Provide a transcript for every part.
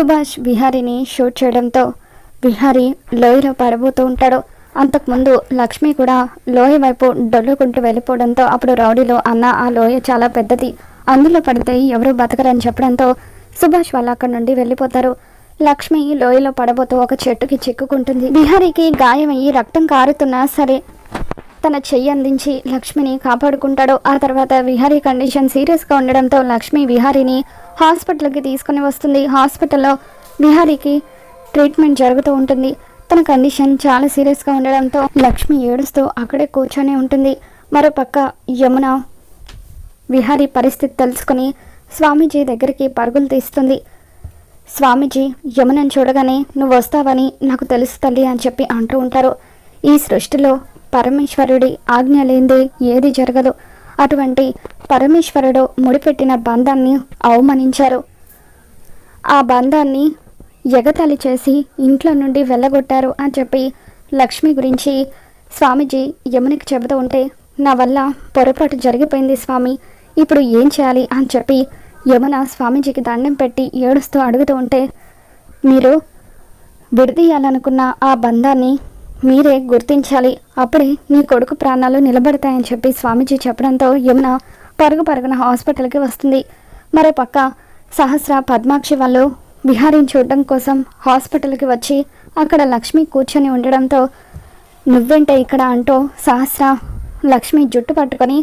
Subhash విహారీని shoot చేయడంతో విహారీ లోయలో పడబోతూ ఉంటాడు. అంతకుముందు లక్ష్మి కూడా లోయ వైపు డొల్లుకుంటూ వెళ్ళిపోవడంతో అప్పుడు రౌడీలో అన్న ఆ లోయ చాలా పెద్దది. అందులో పడితే ఎవరు బతకరని చెప్పడంతో సుభాష్ వాళ్ళు అక్కడి నుండి వెళ్ళిపోతారు. లక్ష్మి లోయలో పడబోతూ ఒక చెట్టుకి చిక్కుకుంటుంది. బిహారీకి గాయమయ్యి రక్తం కారుతున్నా సరే తన చెయ్యి అందించి లక్ష్మిని కాపాడుకుంటాడు. ఆ తర్వాత విహారీ కండిషన్ సీరియస్గా ఉండడంతో లక్ష్మి విహారీని హాస్పిటల్కి తీసుకుని వస్తుంది. హాస్పిటల్లో విహారీకి ట్రీట్మెంట్ జరుగుతూ ఉంటుంది. తన కండిషన్ చాలా సీరియస్గా ఉండడంతో లక్ష్మి ఏడుస్తూ అక్కడే కూర్చొని ఉంటుంది. మరోపక్క యమున విహారీ పరిస్థితి తెలుసుకుని స్వామీజీ దగ్గరికి పరుగులు తీస్తుంది. స్వామీజీ యమునని చూడగానే నువ్వు వస్తావని నాకు తెలుసు తల్లి అని చెప్పి అంటూ ఉంటారు. ఈ సృష్టిలో పరమేశ్వరుడి ఆజ్ఞ లేనిదే ఏది జరగదు. అటువంటి పరమేశ్వరుడు ముడిపెట్టిన బంధాన్ని అవమానించారు. ఆ బంధాన్ని ఎగతాళి చేసి ఇంట్లో నుండి వెళ్ళగొట్టారు అని చెప్పి లక్ష్మి గురించి స్వామీజీ యమునికి చెబుతూ ఉంటే నా వల్ల పొరపాటు జరిగిపోయింది స్వామి ఇప్పుడు ఏం చేయాలి అని చెప్పి యమున స్వామీజీకి దండం పెట్టి ఏడుస్తూ అడుగుతూ ఉంటే మీరు విడదీయాలనుకున్న ఆ బంధాన్ని మీరే గుర్తించాలి. అప్పుడే నీ కొడుకు ప్రాణాలు నిలబడతాయని చెప్పి స్వామీజీ చెప్పడంతో యమున పరుగు పరుగున హాస్పిటల్కి వస్తుంది. మరో పక్క సహస్ర పద్మాక్షి వాళ్ళు విహారీని చూడడం కోసం హాస్పిటల్కి వచ్చి అక్కడ లక్ష్మి కూర్చొని ఉండడంతో నువ్వేంటే ఇక్కడ అంటూ సహస్ర లక్ష్మి జుట్టు పట్టుకొని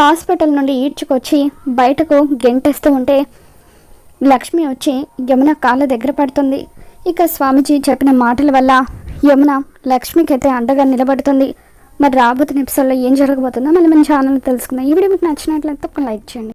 హాస్పిటల్ నుండి ఈడ్చుకొచ్చి బయటకు గెంటేస్తూ ఉంటే లక్ష్మి వచ్చి యమున కాళ్ళ దగ్గర పడుతుంది. ఇక స్వామీజీ చెప్పిన మాటల వల్ల యమున లక్ష్మికి అయితే అండగా నిలబడుతుంది. మరి రాబోతున్న ఎపిసోడ్లో ఏం జరగబోతుందో మళ్ళీ మన ఛానల్ తెలుసుకుందాం. ఈ వీడియో మీకు నచ్చినట్లయితే ఒక లైక్ చేయండి.